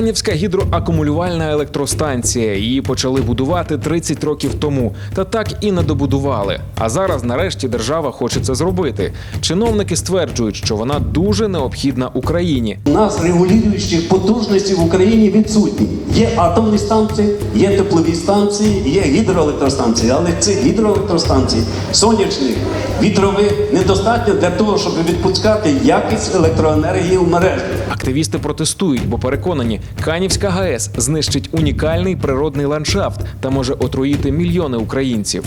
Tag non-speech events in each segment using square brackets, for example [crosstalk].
Канівська гідроакумулювальна електростанція. Її почали будувати 30 років тому, та так і не добудували. А зараз, нарешті, держава хоче це зробити. Чиновники стверджують, що вона дуже необхідна Україні. У нас регулюючих потужностей в Україні відсутні. Є атомні станції, є теплові станції, є гідроелектростанції, але цих гідроелектростанцій, сонячних, вітрових недостатньо для того, щоб відпускати якість електроенергії в мережу. Активісти протестують, бо переконані, Канівська ГАЕС знищить унікальний природний ландшафт та може отруїти мільйони українців.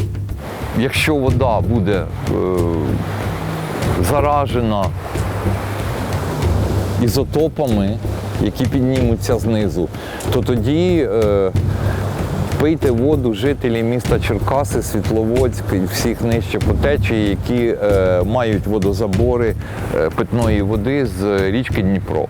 Якщо вода буде е, заражена ізотопами, які піднімуться знизу, то тоді е, пийте воду жителі міста Черкаси, Світловодськ і всіх нижче по течії, які е, мають водозабори е, питної води з річки Дніпро.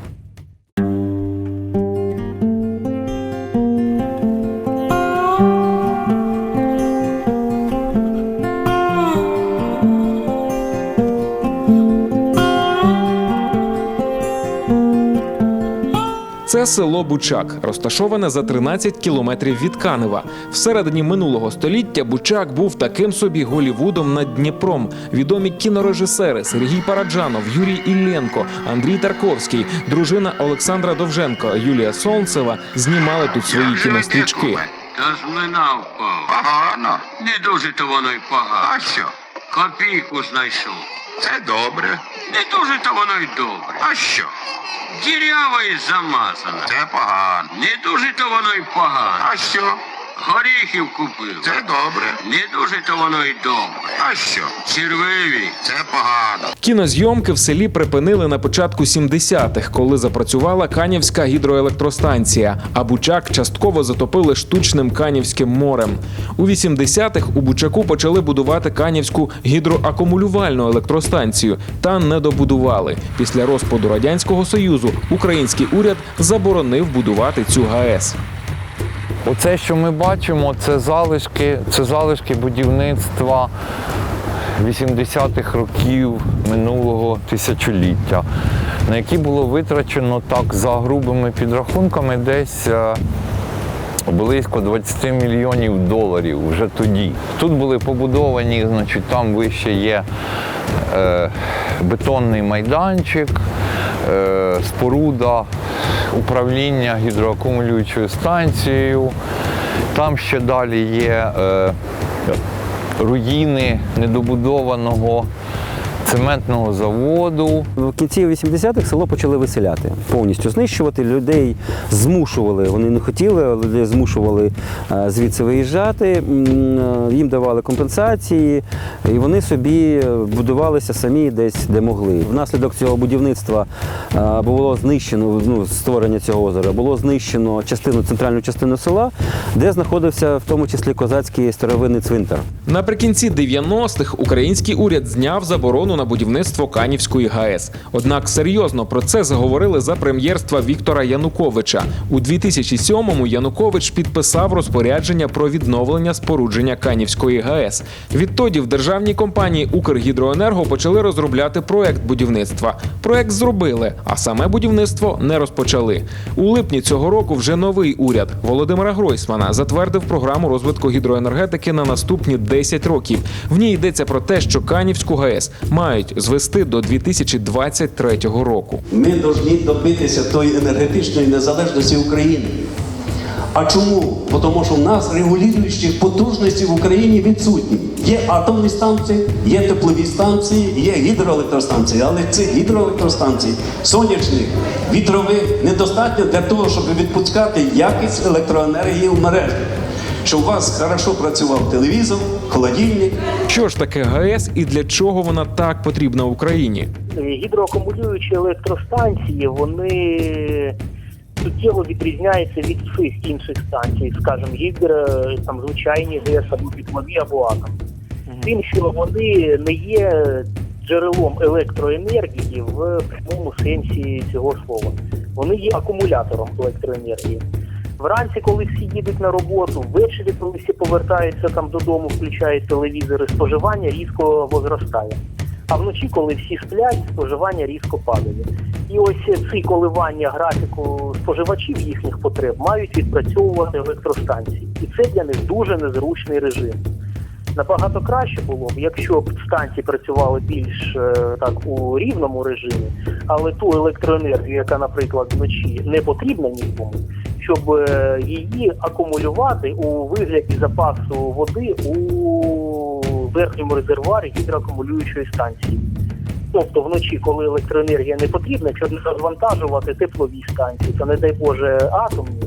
Це село Бучак, розташоване за 13 кілометрів від Канева. Всередині минулого століття Бучак був таким собі Голівудом над Дніпром. Відомі кінорежисери Сергій Параджанов, Юрій Ілленко, Андрій Тарковський, дружина Олександра Довженко, Юлія Солнцева знімали тут свої кінострічки. Та з млина впав. Погано. Не дуже то воно й погано. А що? Копійку знайшов. Це добре. Не дуже то воно й добре. А що? Дірява і замазана. Це погано. Не дуже то воно й погано. А що? Горіхів купив. Це добре. Не дуже то воно й добре. А що? Червиві. Це погано. Кінозйомки в селі припинили на початку 70-х, коли запрацювала Канівська гідроелектростанція, а Бучак частково затопили штучним Канівським морем. У 80-х у Бучаку почали будувати Канівську гідроакумулювальну електростанцію, та не добудували. Після розпаду радянського союзу український уряд заборонив будувати цю ГАЕС. Оце, що ми бачимо, це залишки, це залишки будівництва 80-х років минулого тисячоліття, на які було витрачено так за грубими підрахунками десь. е, Близько 20 мільйонів доларів вже тоді. Тут були побудовані, значить, там вище є е, бетонний майданчик, е, споруда управління гідроакумулюючою станцією. Там ще далі є е, руїни недобудованого цементного заводу. В кінці 80-х село почали виселяти, повністю знищувати. Людей змушували, вони не хотіли, але людей змушували е, звідси виїжджати. Е, Їм давали компенсації, і вони собі будувалися самі десь, де могли. Внаслідок цього будівництва е, було знищено ну, створення цього озера, було знищено частину центральну частину села, де знаходився в тому числі козацький старовинний цвинтар. Наприкінці 90-х український уряд зняв заборону на будівництво Канівської ГАЕС. Однак серйозно про це заговорили за прем'єрства Віктора Януковича. У 2007-му Янукович підписав розпорядження про відновлення спорудження Канівської ГАЕС. Відтоді в державній компанії Укргідроенерго почали розробляти проект будівництва. Проект зробили, а саме будівництво не розпочали. У липні цього року вже новий уряд Володимира Гройсмана затвердив програму розвитку гідроенергетики на наступні 10 років. В ній йдеться про те, що Канівську ГАЕС мають звести до 2023 року. Ми повинні добитися тої енергетичної незалежності України. А чому? Тому що в нас регулюючих потужностей в Україні відсутні. Є атомні станції, є теплові станції, є гідроелектростанції, але цих гідроелектростанцій, сонячних, вітрових недостатньо для того, щоб відпускати якість електроенергії в мережу. Щоб у вас хорошо працював телевізор, холодильник, Що ж таке ГАЕС і для чого вона так потрібна Україні? гідроакумулюючі електростанції вони суттєво відрізняються від всіх інших станцій, скажімо, гідро, там звичайні ГЕС або теплові або атом. Тим, що вони не є джерелом електроенергії в прямому сенсі цього слова. Вони є акумулятором електроенергії. Вранці, коли всі їдуть на роботу, ввечері, коли всі повертаються там додому, включають телевізори, споживання різко возростає. А вночі, коли всі сплять, споживання різко падає. І ось ці коливання графіку споживачів їхніх потреб мають відпрацьовувати електростанції. І це для них дуже незручний режим. Набагато краще було б, якщо б станції працювали більш е, так у рівному режимі, але ту електроенергію, яка, наприклад, вночі не потрібна нікому, щоб е, її акумулювати у вигляді запасу води у верхньому резервуарі гідроакумулюючої станції. Тобто вночі, коли електроенергія не потрібна, щоб не розвантажувати теплові станції, та не дай Боже атомні,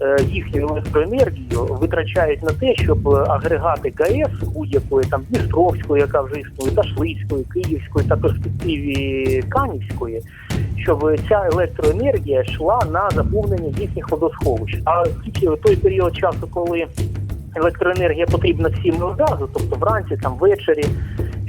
е, їхню електроенергію витрачають на те, щоб агрегати КАЕС будь-якої там Дністровської, яка вже існує, Ташлицької, Київської та перспективі Канівської, щоб ця електроенергія йшла на заповнення їхніх водосховищ. А тільки в той період часу, коли електроенергія потрібна всім на газу, тобто вранці, там ввечері,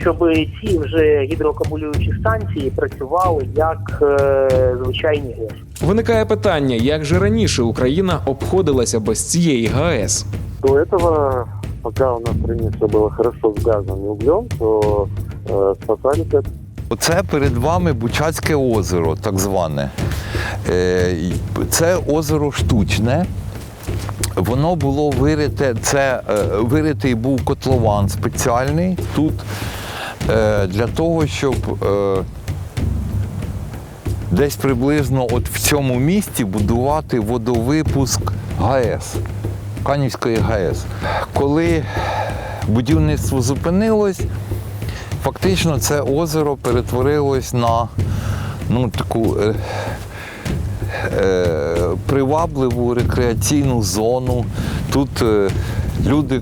щоб ці вже гідроакумулюючі станції працювали як е, звичайні ГЕС. Виникає питання, як же раніше Україна обходилася без цієї ГАЕС? До этого, пока у нас в стране все было хорошо с газом и углем, то э, спасались от Оце перед вами Бучацьке озеро, так зване. Е, Це озеро штучне. Воно було вирите, це е, виритий був котлован спеціальний тут е, для того, щоб десь приблизно от в цьому місті будувати водовипуск ГАЕС, Канівської ГАЕС. Коли будівництво зупинилось, фактично це озеро перетворилось на ну, таку е, е, привабливу рекреаційну зону. Тут е, люди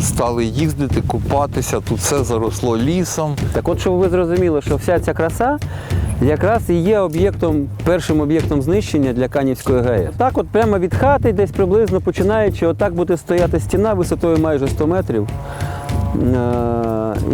стали їздити, купатися, тут все заросло лісом. Так от, щоб ви зрозуміли, що вся ця краса якраз і є об'єктом, першим об'єктом знищення для Канівської ГАЕС. Так от прямо від хати, десь приблизно починаючи, отак буде стояти стіна висотою майже 100 метрів.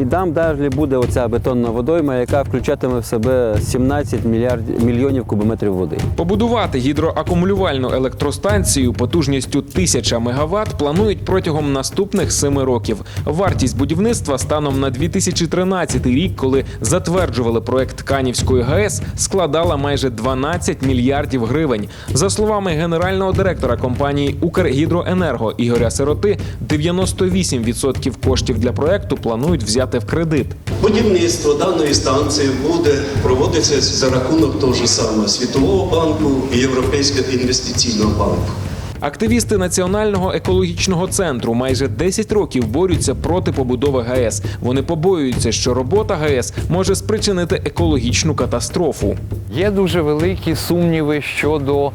І там далі буде оця бетонна водойма, яка включатиме в себе 17 мільярдів мільйонів кубометрів води. Побудувати гідроакумулювальну електростанцію потужністю 1000 МВт планують протягом наступних семи років. Вартість будівництва станом на 2013 рік, коли затверджували проект Канівської ГАЕС, складала майже 12 мільярдів гривень. За словами генерального директора компанії Укргідроенерго Ігоря Сироти, 98% коштів для проекту планують взяти в кредит. Будівництво даної станції буде проводитися за рахунок того ж самого Світового банку і Європейського інвестиційного банку. Активісти Національного екологічного центру майже 10 років борються проти побудови ГАЕС. Вони побоюються, що робота ГАЕС може спричинити екологічну катастрофу. Є дуже великі сумніви щодо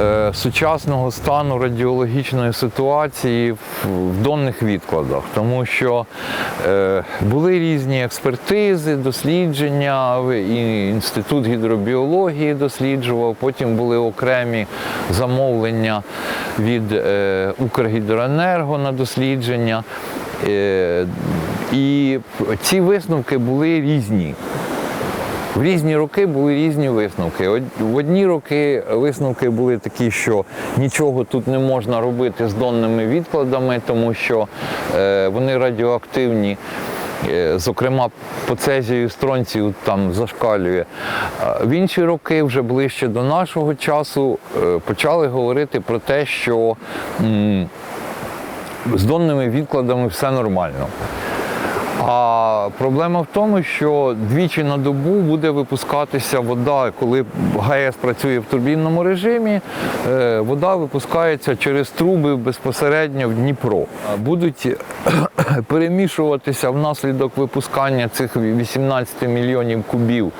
е, сучасного стану радіологічної ситуації в, донних відкладах, тому що е, були різні експертизи, дослідження, і інститут гідробіології досліджував, потім були окремі замовлення від е, Укргідроенерго на дослідження. Е, і ці висновки були різні. В різні роки були різні висновки. В одні роки висновки були такі, що нічого тут не можна робити з донними відкладами, тому що е, вони радіоактивні. Е, Зокрема, по цезію стронцію там зашкалює. В інші роки, вже ближче до нашого часу, е, почали говорити про те, що з донними відкладами все нормально. А проблема в тому, що двічі на добу буде випускатися вода, коли ГАЕС працює в турбінному режимі, е, вода випускається через труби безпосередньо в Дніпро. Будуть перемішуватися внаслідок випускання цих 18 мільйонів кубів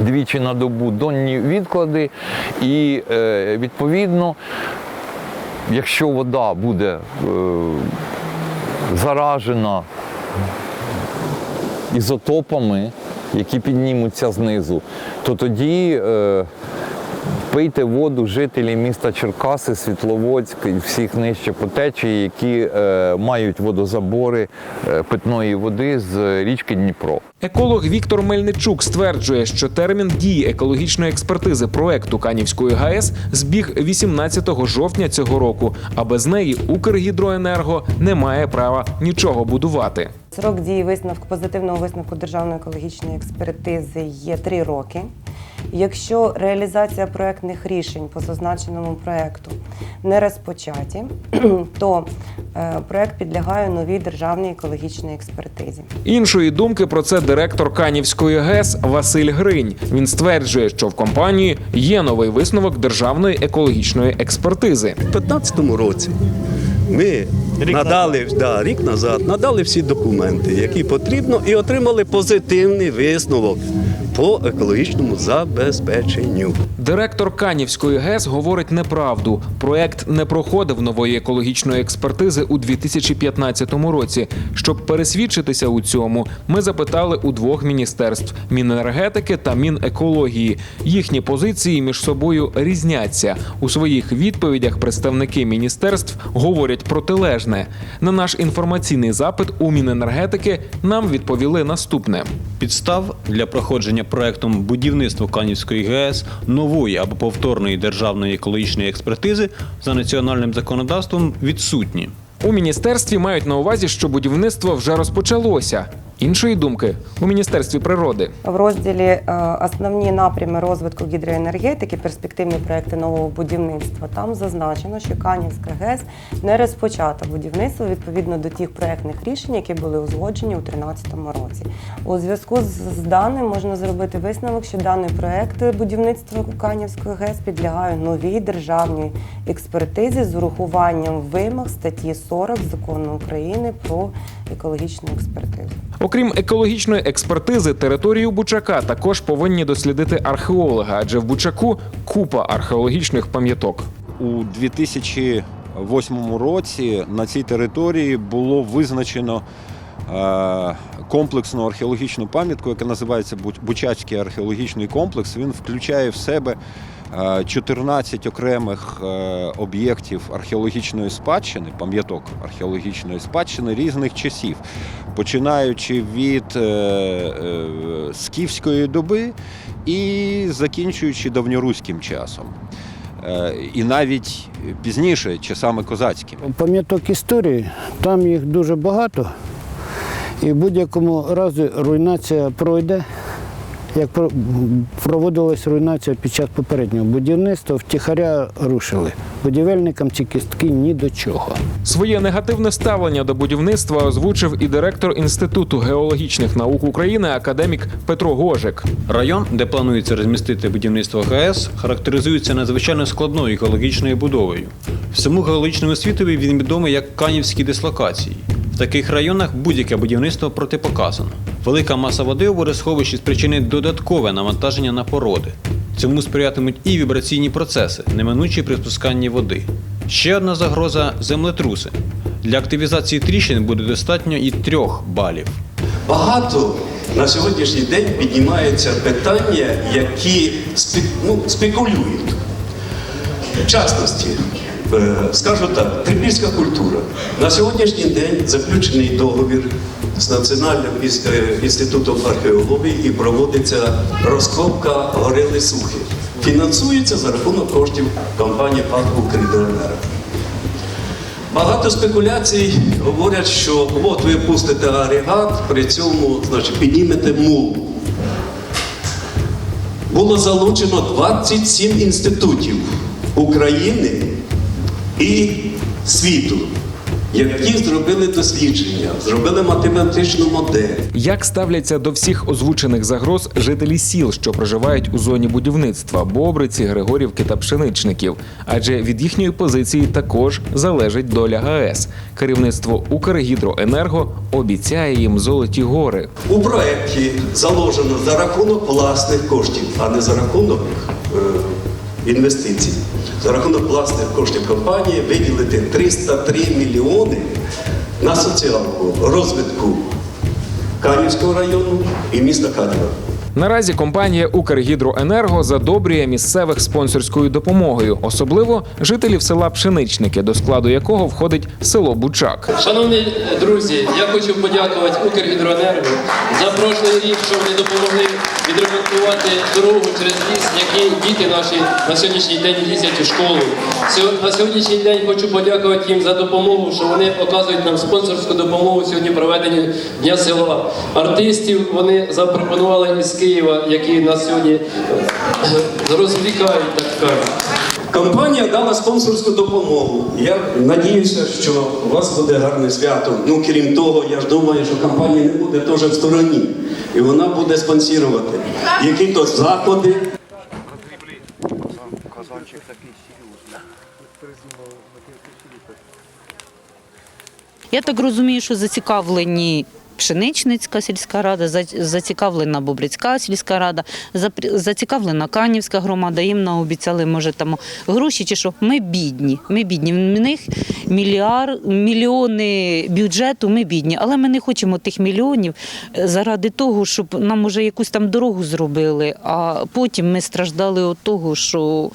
двічі на добу. Донні відклади, і е, відповідно, якщо вода буде е, заражена ізотопами, які піднімуться знизу, то тоді е, пийте воду жителі міста Черкаси, Світловодськ і всіх нижче по течії, які е, мають водозабори е, питної води з річки Дніпро. Еколог Віктор Мельничук стверджує, що термін дії екологічної експертизи проекту Канівської ГАЕС збіг 18 жовтня цього року, а без неї Укргідроенерго не має права нічого будувати. Срок дії висновку позитивного висновку державної екологічної експертизи є три роки. Якщо реалізація проектних рішень по зазначеному проекту не розпочаті, [clears throat] то е, проект підлягає новій державній екологічній експертизі. Іншої думки про це директор Канівської ГЕС Василь Гринь. Він стверджує, що в компанії є новий висновок державної екологічної експертизи. У 2015 році ми рік надали да, рік назад надали всі документи, які потрібно, і отримали позитивний висновок по екологічному забезпеченню. Директор Канівської ГЕС говорить неправду. Проект не проходив нової екологічної експертизи у 2015 році. Щоб пересвідчитися у цьому, ми запитали у двох міністерств Міненергетики та Мінекології. Їхні позиції між собою різняться. У своїх відповідях представники міністерств говорять протилежне. На наш інформаційний запит у Міненергетики нам відповіли наступне. Підстав для проходження проектом будівництва Канівської ГЕС нової або повторної державної екологічної експертизи за національним законодавством відсутні. У міністерстві мають на увазі, що будівництво вже розпочалося. Іншої думки у міністерстві природи. В розділі е, основні напрями розвитку гідроенергетики, перспективні проекти нового будівництва. Там зазначено, що Канівська ГЕС не розпочато будівництво відповідно до тих проектних рішень, які були узгоджені у 2013 році. У зв'язку з, з даним можна зробити висновок, що даний проект будівництва Канівської ГЕС підлягає новій державній експертизі з урахуванням вимог статті 40 закону України про екологічну експертизу. Окрім екологічної експертизи, територію Бучака також повинні дослідити археологи, адже в Бучаку купа археологічних пам'яток. У 2008 році на цій території було визначено е, комплексну археологічну пам'ятку, яка називається Бучацький археологічний комплекс. Він включає в себе 14 окремих е, об'єктів археологічної спадщини, пам'яток археологічної спадщини різних часів, починаючи від е, е, скіфської доби і закінчуючи давньоруським часом. Е, І навіть пізніше, часами козацькими. Пам'яток історії, там їх дуже багато. І в будь-якому разі руйнація пройде. Як про- проводилась руйнація під час попереднього будівництва, втіхаря рушили. Будівельникам ці кістки ні до чого. Своє негативне ставлення до будівництва озвучив і директор Інституту геологічних наук України академік Петро Гожик. Район, де планується розмістити будівництво ГЕС, характеризується надзвичайно складною екологічною будовою. Всьому геологічному світові він відомий як канівські дислокації. Таких районах будь-яке будівництво протипоказано. Велика маса води у водосховищі спричинить додаткове навантаження на породи. Цьому сприятимуть і вібраційні процеси, неминучі при спусканні води. Ще одна загроза землетруси. Для активізації тріщин буде достатньо і трьох балів. Багато на сьогоднішній день піднімаються питання, які спе- ну, спекулюють. В частності, скажу так, трипільська культура. На сьогоднішній день заключений договір з Національним е, інститутом археології і проводиться розкопка гори Лисухи. Фінансується за рахунок коштів компанії ПАК «Укргідроенерго». Багато спекуляцій говорять, що от ви пустите агрегат, при цьому значить, піднімете мул. Було залучено 27 інститутів України і світу, які зробили дослідження, зробили математичну модель. Як ставляться до всіх озвучених загроз жителі сіл, що проживають у зоні будівництва Бобриці, Григорівки та Пшеничників? Адже від їхньої позиції також залежить доля ГАЕС. Керівництво Укргідроенерго обіцяє їм золоті гори. У проєкті заложено за рахунок власних коштів, а не за рахунок е, інвестицій. За рахунок власних коштів компанії виділити 303 мільйони на соціалку розвитку Канівського району і міста Канева. Наразі компанія Укргідроенерго задобрює місцевих спонсорською допомогою, особливо жителів села Пшеничники, до складу якого входить село Бучак. Шановні друзі, я хочу подякувати Укргідроенерго за прошлий рік, що вони допомогли відремонтувати дорогу через ліс, який діти наші на сьогоднішній день їздять у школу. На сьогоднішній день хочу подякувати їм за допомогу, що вони оказують нам спонсорську допомогу сьогодні проведенню Дня села. Артистів вони запропонували із Києва, які нас сьогодні розвлікають, так кажуть. Компанія дала спонсорську допомогу. Я надіюся, що у вас буде гарне свято. Ну, крім того, я ж думаю, що компанія не буде теж в стороні. І вона буде спонсорувати які-то заходи. Я так розумію, що зацікавлені Пшеничницька сільська рада, за- зацікавлена Бобрицька сільська рада, зацікавлена Канівська громада. Їм наобіцяли, може, там гроші чи що. Ми бідні. Ми бідні. В них мільяр, мільйони бюджету, ми бідні. Але ми не хочемо тих мільйонів е, заради того, щоб нам може якусь там дорогу зробили, а потім ми страждали від того, що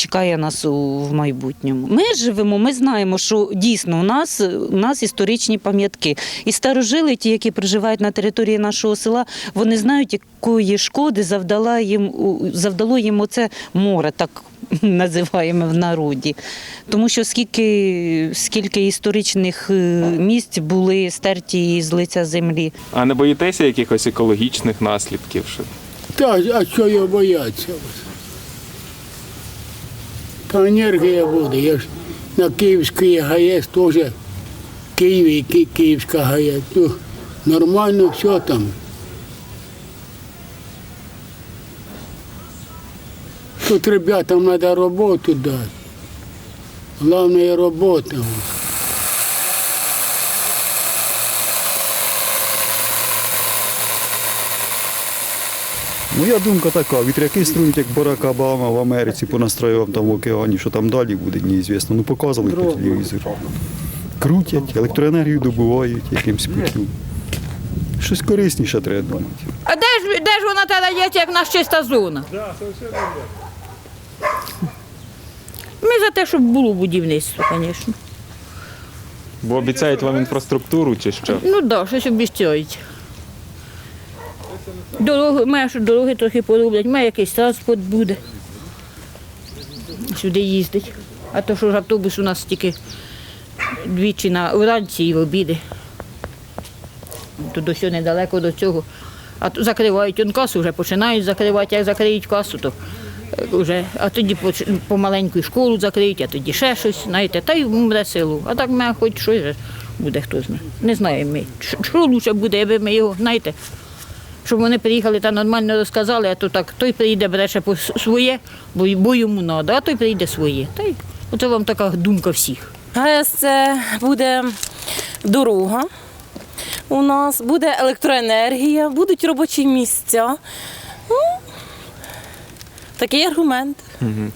чекає нас у, в майбутньому. Ми живемо, ми знаємо, що дійсно у нас, у нас історичні пам'ятки. І старожили, ті, які проживають на території нашого села, вони знають, якої шкоди завдала їм, у- завдало їм оце море, так [laughs] називаємо в народі. Тому що скільки, скільки історичних е, місць були стерті з лиця землі. А не боїтеся якихось екологічних наслідків? Так, а що його бояться? Та енергія буде. Я ж на Київській ГАЕС теж Києві Ки- Київська ГАЕС. Нормально все там. Тут ребятам треба роботу дати. Головне робота. Моя думка така, вітряки струють, як Барак Обама в Америці понастроював там в океані, що там далі буде, неізвісно. Ну показували по телевізору. Крутять, електроенергію добувають якимсь путем. Щось корисніше треба думати. А де ж, де ж вона тоді є, як наша чиста зона? Ми за те, щоб було будівництво, звісно. Бо обіцяють вам інфраструктуру чи що? Ну так, да, щось обіцяють. Дороги, має, дороги трохи пороблять, має якийсь транспорт буде. Сюди їздить. А то що ж автобус у нас тільки двічі на вранці і в обіди. То до недалеко до цього. А то закривають он касу, вже починають закривати, як закриють касу, то е, вже, а тоді помаленьку школу закриють, а тоді ще щось, знаєте, та й вмре село. А так ми хоч щось буде, хто знає. Не знаємо ми. Що лучше буде, якби ми його, знаєте, щоб вони приїхали та нормально розказали, а то так, той прийде, бреше по своє, бо, бо йому треба, а той прийде своє. Та й оце вам така думка всіх. ГАЕС це буде дорога. У нас буде електроенергія, будуть робочі місця. Ну, такий аргумент.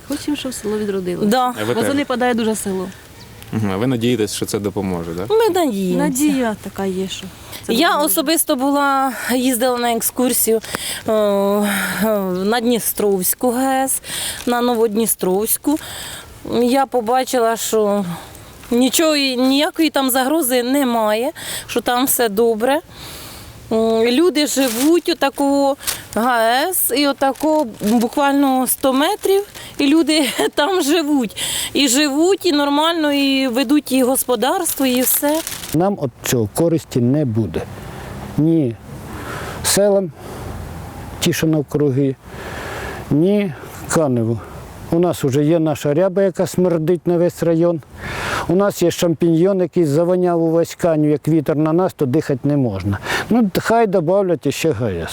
Хочемо, щоб село відродилося. Да. А ви теж? падає дуже село. А ви надієтесь, що це допоможе, так? Ми надіємося. Надія така є, що. Я особисто була, їздила на екскурсію о, на Дністровську ГЕС, на Новодністровську. Я побачила, що нічого, ніякої там загрози немає, що там все добре. Люди живуть отакого ГАЕС і отако буквально 100 метрів, і люди [laughs] там живуть. І живуть, і нормально, і ведуть і господарство, і все. Нам від цього користі не буде. Ні селам, ті, що навкруги, ні каневу. У нас вже є наша ряба, яка смердить на весь район. У нас є шампіньйон, який завоняв увесь каню, як вітер на нас, то дихати не можна. Ну, хай додавлять ще ГАЕС.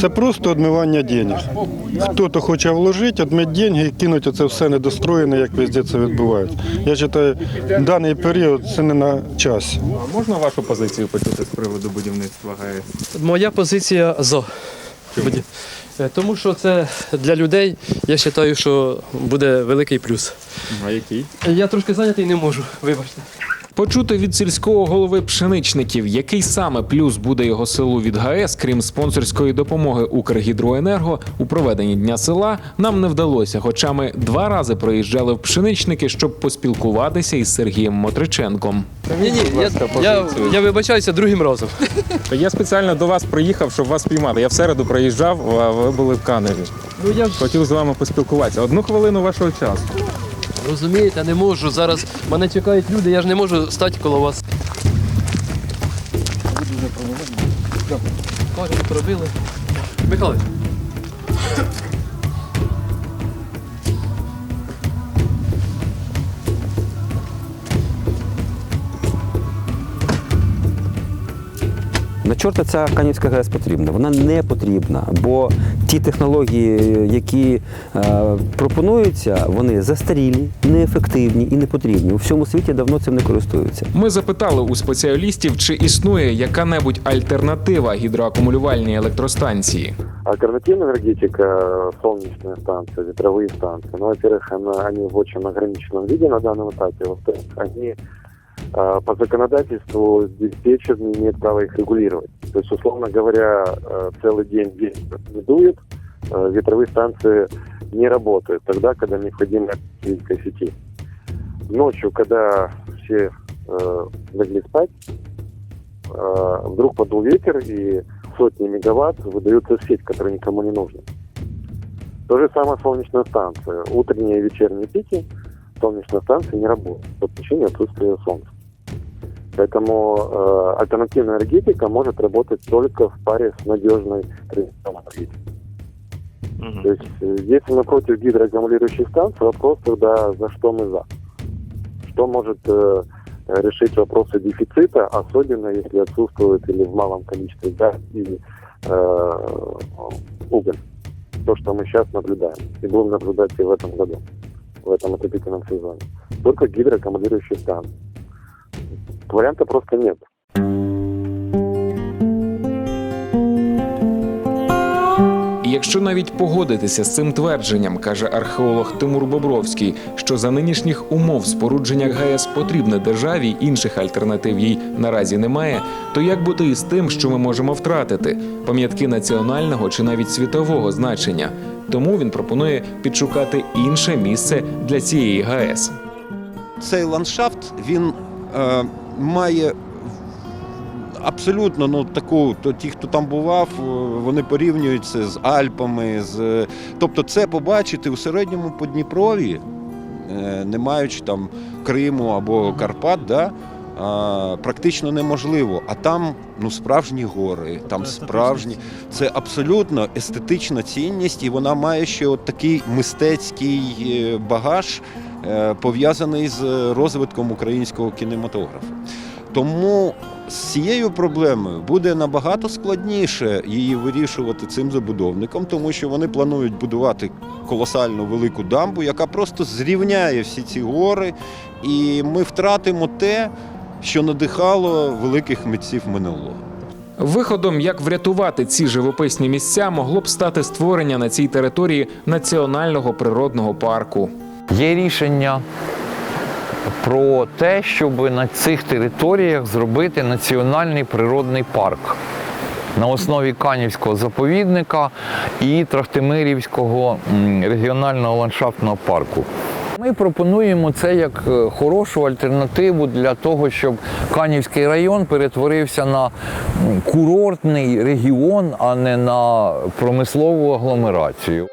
Це просто відмивання денег. Хто-то хоче вложити, відмити деньги і кинути це все недостроєне, як везде це відбувається. Я вважаю, даний період це не на часі. А можна вашу позицію почути з приводу будівництва ГАЕС? Моя позиція за. Е, Тому що це для людей, я вважаю, що буде великий плюс. А який? Я трошки зайнятий не можу, вибачте. Почути від сільського голови пшеничників, який саме плюс буде його селу від ГАЕС, крім спонсорської допомоги Укргідроенерго у проведенні дня села, нам не вдалося. Хоча ми два рази проїжджали в пшеничники, щоб поспілкуватися із Сергієм Мотриченком. Ні, ні, я, я, я вибачаюся другим разом. Я спеціально до вас приїхав, щоб вас піймати. Я в середу приїжджав, а ви були в Каневі. Ну я ж Хотів з вами поспілкуватися. Одну хвилину вашого часу. Розумієте, не можу. Зараз мене чекають люди, я ж не можу стати коло вас. Кажуть, пробили. Михайлович. чорта ця Канівська ГЕС потрібна? Вона не потрібна, бо ті технології, які е, пропонуються, вони застарілі, неефективні і не потрібні. У всьому світі давно цим не користуються. Ми запитали у спеціалістів, чи існує яка-небудь альтернатива гідроакумулювальній електростанції. Альтернативная энергетика, солнечные станции, ветровые станции, ну, во-первых, она- они в очень ограниченном виде на данном этапе, во-вторых, они э, по законодательству диспетчер не имеет права их регулировать. То есть, условно говоря, э, целый день ветер не дует, э, ветровые станции не работают тогда, когда необходима электрической сети. Ночью, когда все э, легли спать, э, вдруг подул ветер и сотни мегаватт выдаются в сеть, которые никому не нужны. То же самое солнечная станция. Утренние и вечерние пики солнечная станция не работает по причине отсутствия солнца. Поэтому э, альтернативная энергетика может работать только в паре с надежной традиционной энергетикой. То есть, э, если мы против гидроаккумулирующих станций, вопрос тогда, за что мы за. Что может э, решить вопросы дефицита, особенно если отсутствует или в малом количестве газ и э, уголь. То, что мы сейчас наблюдаем. И будем наблюдать и в этом году, в этом отопительном сезоне. Только гидроаккумулирующие станции. Варианта просто нет. Якщо навіть погодитися з цим твердженням, каже археолог Тимур Бобровський, що за нинішніх умов спорудження ГАЕС потрібне державі, інших альтернатив їй наразі немає, то як бути із тим, що ми можемо втратити пам'ятки національного чи навіть світового значення? Тому він пропонує підшукати інше місце для цієї ГАЕС. Цей ландшафт він е, має абсолютно ну, таку, то ті, хто там бував, е, вони порівнюють це з Альпами. З, тобто це побачити у середньому Подніпров'ї, е, не маючи там Криму або Карпат, да, практично неможливо. А там ну, справжні гори, там справжні. Це абсолютно естетична цінність, і вона має ще от такий мистецький е, багаж, е, пов'язаний з розвитком українського кінематографу. Тому з цією проблемою буде набагато складніше її вирішувати цим забудовникам, тому що вони планують будувати колосальну велику дамбу, яка просто зрівняє всі ці гори, і ми втратимо те, що надихало великих митців минулого. Виходом, як врятувати ці живописні місця, могло б стати створення на цій території національного природного парку. Є рішення про те, щоб на цих територіях зробити національний природний парк на основі Канівського заповідника і Трахтимирівського регіонального ландшафтного парку. Ми пропонуємо це як е, хорошу альтернативу для того, щоб Канівський район перетворився на курортний регіон, а не на промислову агломерацію.